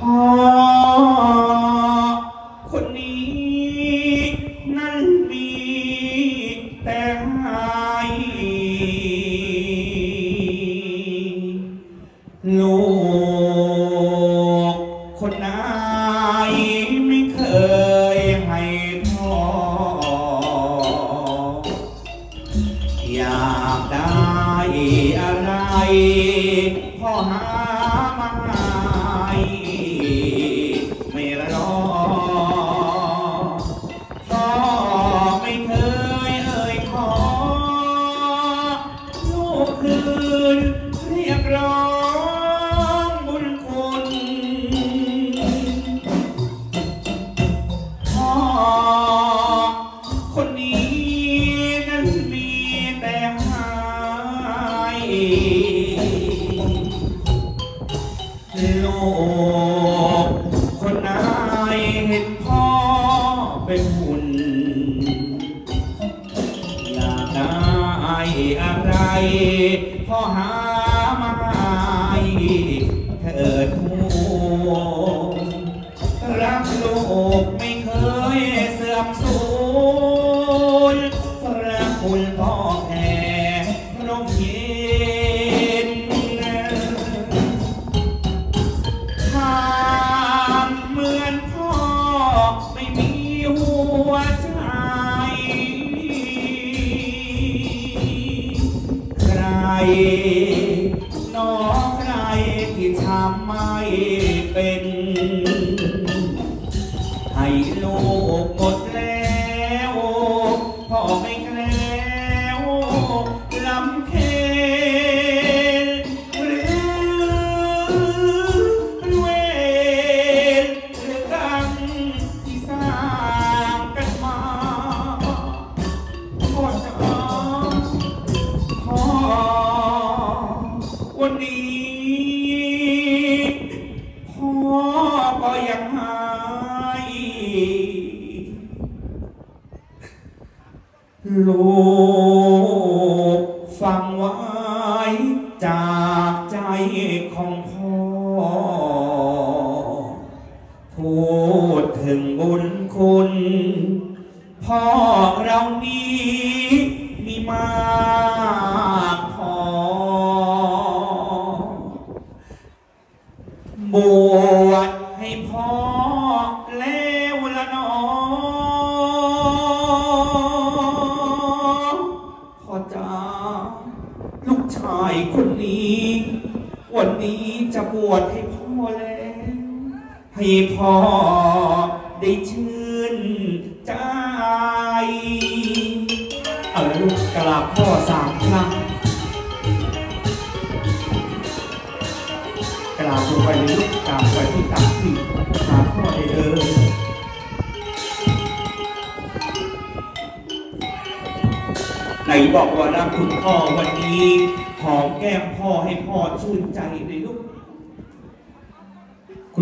พ่อคนนี้ นั่นมีแต่ให้ลูกคนไหนไม่เคยให้พ่อ อยากได้อะไรพ่อหามาให้ พ่อคนนี้นั้นมีแต่ให้ลูกคนไหนเห็นพ่อเป็นหุ่นอยากได้อะไรพ่อหา น้องใครที่ทำไม่เป็น ให้ลูกหมดแล้วพ่อไม่แคล้ วันนี้พ่อก็ยังหายลูกฟังไว้จากใจของพ่อ พูดถึงบุญคุณ พ่อเรามี บวชให้พ่อแล้วละหนอพ่อจ๋าลูกชายคนนี้ วันนี้จะบวชให้พ่อแล้ว ให้พ่อได้ชื่นใจ เอาละลูกกราบพ่อสามครั้ง กราวลงไปในลูกตามไปที่ตักที่หาพ่อได้เลยไหนบอกว่ารักคุณพ่อวันนี้หอมแก้มพ่อให้พ่อชื่นใจในลูก